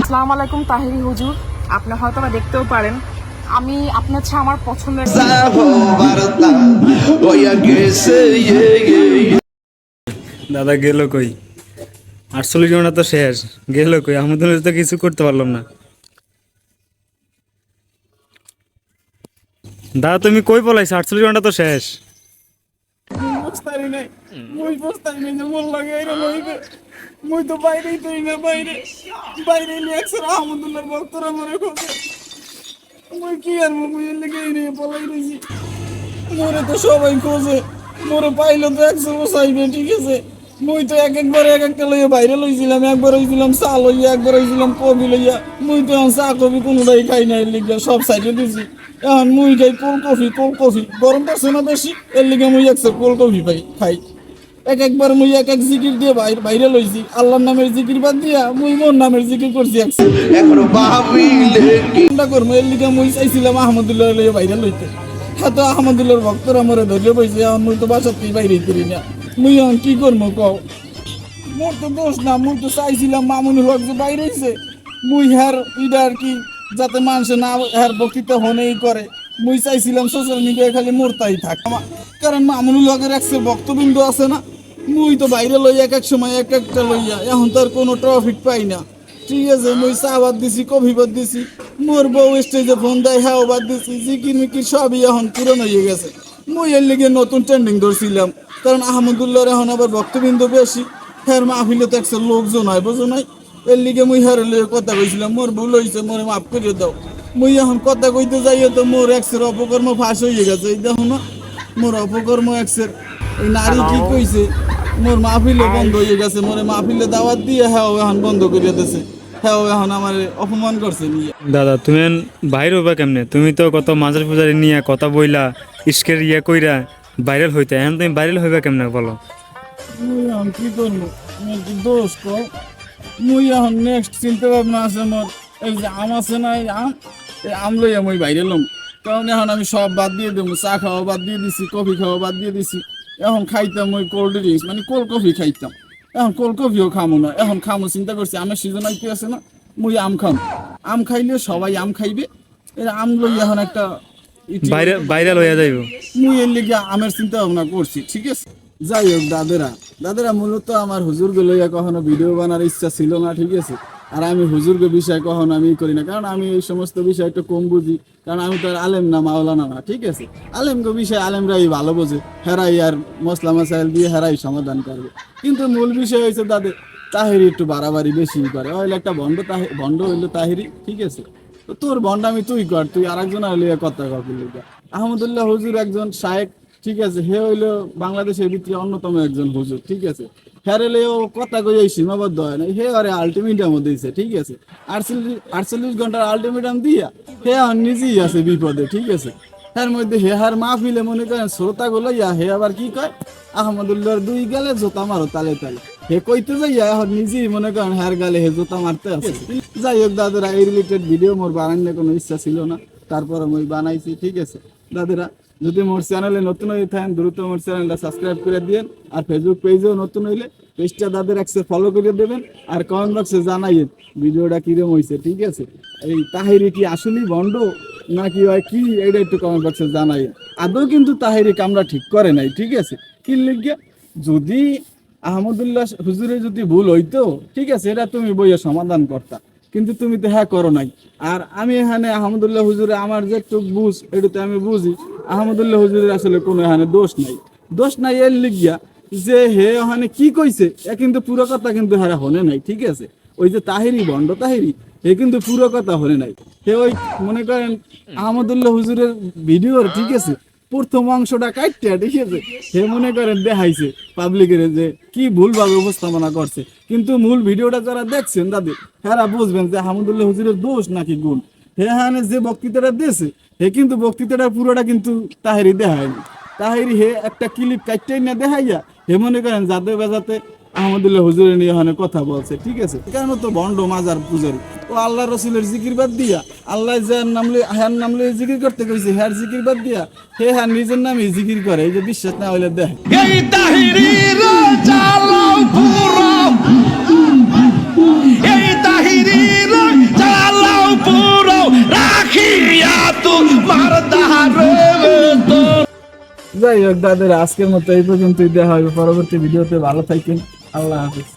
আসসালামু আলাইকুম তাহিরি হুজুর। আপনি হয়তো বা দেখতেও পারেন আমি আপনার হচ্ছে আমার পছন্দের দাদা গেল কই? আটচল্লিশ ঘণ্টা তো শেষ। গেল কই? আমাদের তো কিছু করতে পারলাম না। দাদা তুমি কই পলাইছো? আটচল্লিশ ঘণ্টা তো শেষ। মুই বাইরেই না বাইরে বাইরে নিয়ে একসার আহমদুল্লাহর ভক্তরা মরে পাইলো তো একশো বসাইবে ঠিক আছে মুই এক একবার এক একটা লইয়া বাইরে লইছিলাম একবার হইছিলাম চা লইয়া একবার হইছিলাম কবি লইয়া মুই তো এখন চা কবি খাই নাই লিগে সব সাইডে দিছি এখন মুই খাই কফি কোল্ড কফি গরম পড়ছে না বেশি এর লিগে মুই একশো কোল্ড কফি পাই খাই এক একবার মুই এক এক জিকির দিয়ে বাইরে বাইরে লইছি। আল্লাহর নামের জিকির বাদ দিয়া মুই মোর নামের জিকির করছি একশো চিন্তা করব? এর লিগে মুই চাইছিলাম আহমদুল্লাহ লইয়া বাইরে লইতে। হ্যাঁ তো আহমদুল্লাহর ভক্তরা মরে ধরিয়ে বইছে এখন মুই তো বাসাতেই বাইরে করি না। মুই এখন কি করব কও? মোর তো দোষ না মুই তো চাইছিলাম মামুনুল হক যে বাইরে হইছে। মুই হ্যার ইডা আর কি যাতে মানুষ না হ্যার বক্তৃতা হনেই করে। মুই চাইছিলাম সোশ্যাল মিডিয়ায় খালি মোরতাই থাক। কারণ মামুনুল হকের একসে বক্তবিন্দু আছে না মুই তো বাইরে লই এক এক সময় এক একটা লইয়া এখন তো আর কোনো ট্রাফিক পাই না। ঠিক আছে মুই চা বাদ দিছি কফি বাদ দিছি মোর বউ স্টেজে ফোন দেয় হ্যাঁ বাদ দিছি জিকির মিকির সবই এখন পূরণ হয়ে গেছে। মুই এর লিগে নতুন ট্রেন্ডিং ধরছিলাম কারণ আহমদুল্লাহর এখন আবার ভক্তবিন্দু বেশি হ্যার মাহফিলে তো একশো লোকজন হয় বুঝো নাই? এর লিগে মুই হ্যার লিগে কথা কইছিলাম মোর ভুল হয়েছে মোরে মাফ করে দাও। মুই এখন কথা কইতে যাইয়ে তো মোর এক্সের অপকর্ম ফাঁস হয়ে গেছে এই দেখো না মোর অপকর্ম এক্সের এই নারী কি কইছে? মোর মাহফিলে বন্ধ হয়ে গেছে মোরে মাহফিলে দাওয়াত দিয়ে হ্যাঁ এখন বন্ধ করে দিয়েছে হ্যাঁ এখন আমার অপমান করছে দাদা তুমি বাইরে হবা কেমনে? তুমি তো কত মাজার পূজারি নিয়ে কথা বইলা ইস্কের ইয়ে কইরা ভাইরাল হইতে এখন তুমি ভাইরাল হইবা কেমনে বলো? কি করব? দোষ কও মুই এখন নেক্সট চিন্তা ভাবনা আছে মোর এই যে আম আছে না এই আম এই আম লইয়া মুই বাইরে লম। কারণ এখন আমি সব বাদ দিয়ে দেবো চা খাওয়া বাদ দিয়ে দিছি কফি খাওয়া বাদ দিয়ে দিছি। এখন খাইতাম ওই কোল্ড ড্রিঙ্কস মানে কোল্ড কফি খাইতাম। এখন কোল্ড কফিও খামো না। এখন খামো চিন্তা করছি আমের সিজন আইতে আছে না মুই আম খাম। আম খাইলে সবাই আম খাইবে। এই আম লই এখন একটা বাইরে ভাইরাল হইয়া যাইব। মুই এর লিগে আমের চিন্তা ভাবনা করছি ঠিক আছে? যাই হোক দাদেরা। দাদেরা মূলত আমার হুজুরকে লইয়া কখনো ভিডিও বানার ইচ্ছা ছিল না ঠিক আছে? আর আমি হুজুরকে বিষয় কখনো আমি করি না। কারণ আমি এই সমস্ত বিষয় একটু কম বুঝি। কারণ আমি তো আর আলেম না, মাওলানা না, ঠিক আছে? আলেমকে বিষয় আলেমরাই ভালো বোঝে। হেরাই আর মশলা মশাইল দিয়ে হেরাই সমাধান করবে। কিন্তু মূল বিষয় হয়েছে তাদের তাহিরি একটু বাড়াবাড়ি বেশি করে। হইলে একটা ভণ্ড ভণ্ড হইল তাহিরি, ঠিক আছে? তো তোর ভণ্ডামি তুই কর, তুই আরেকজন হইলে কথা কপি লিখা আহমদুল্লাহ হুজুর একজন শায়েক ঠিক আছে, হে হইল বাংলাদেশের ভিতরে অন্যতম একজন হুজুর, ঠিক আছে। হেরেলে ও কথা কই সীমাবদ্ধ হয় না। হে আরে আলটিমেটাম দিয়েছে ঠিক আছে। আটচল্লিশ আটচল্লিশ ঘণ্টার আলটিমেটাম দিয়া হে আর নিজেই আছে বিপদে, ঠিক আছে। এর মধ্যে হে হার মাহফিলে মনে করেন শ্রোতা গুলো ইয়া, হে আবার কি কয়? আহমদুল্লাহর দুই গেলে জোতা মারো তালে তালে। হে কইতে যাই এখন নিজেই মনে করেন হের গালে হে জোতা মারতে আছে। যাই হোক দাদারা, এই রিলেটেড ভিডিও মোর বানানোর কোনো ইচ্ছা ছিল না। তারপরে আমি বানাইছি, ঠিক আছে? দাদারা, যদি মোর চ্যানেলে নতুন হয়ে থাকেন, দ্রুত মোর চ্যানেলটা সাবস্ক্রাইব করে দিয়েন, আর ফেসবুক পেজেও নতুন হইলে পেজটা দাদের একসে ফলো করে দেবেন, আর কমেন্ট বক্সে জানাইয়েন, ভিডিওটা কিরম হয়েছে ঠিক আছে? এই তাহিরি কি আসলেই বন্ড নাকি হয় কি, এটা একটু কমেন্ট বক্সে জানাইয়েন। আদৌ কিন্তু তাহিরি কামরা ঠিক করে নাই, ঠিক আছে? কি লিখে? যদি আহমদুল্লাহ হুজুরে যদি ভুল হইতো, ঠিক আছে, এটা তুমি বইয়ে সমাধান করতা। কিন্তু তুমি তো হ্যাঁ করো নাই। আর আমি এখানে আহমদুল্লাহ হুজুরে, আমার যে একটু বুঝ এটাতে আমি বুঝি। আহমদুল্লাহ হুজুরের আসলে কোনো এখানে দোষ নাই। দোষ নাই এর লিগিয়া যে হে ওখানে কি কইছে, এ কিন্তু পুরো কথা কিন্তু হ্যাঁ হনে নাই, ঠিক আছে? ওই যে তাহিরি, বন্ড তাহিরি হে কিন্তু পুরো কথা হনে নাই। হে ওই, মনে করেন আহমদুল্লাহ হুজুরের ভিডিওর, ঠিক আছে? প্রথম অংশটা ঠিক আছে? হে মনে করেন দেখাইছে পাবলিকের যে কি ভুলভাবে উপস্থাপনা করছে। কিন্তু মূল ভিডিওটা যারা দেখছেন তাদের হেরা বুঝবেন যে আহমদুল্লাহ হুজুরের দোষ নাকি গুণ। হে হানে যে বক্তৃতাটা দিয়েছে হে কিন্তু বক্তৃতাটা পুরোটা কিন্তু তাহেরি দেখায়নি। তাহেরি হে একটা ক্লিপ কাটতেই না দেখাইয়া হে মনে করেন যাতে বেজাতে আহমদুল্লাহ হুজুরের নিয়ে কথা বলছে, ঠিক আছে? কেন তো ভণ্ড মাজার পূজারি। ও আল্লাহ রসুলের জিকির বাদ দিয়া আল্লাহ যার নামলে হ্যার নামলে জিকির করতে কইছে হ্যার জিকির বাদ দিয়া হে হ্যাঁ নিজের নামে জিকির করে এই যে বিশ্বাস না হইলে দেখ। যাই হোক দাদের আজকের মতো এই পর্যন্তই। দেখা হবে পরবর্তী ভিডিওতে। ভালো থাকেন। আল্লাহ হাফিজ।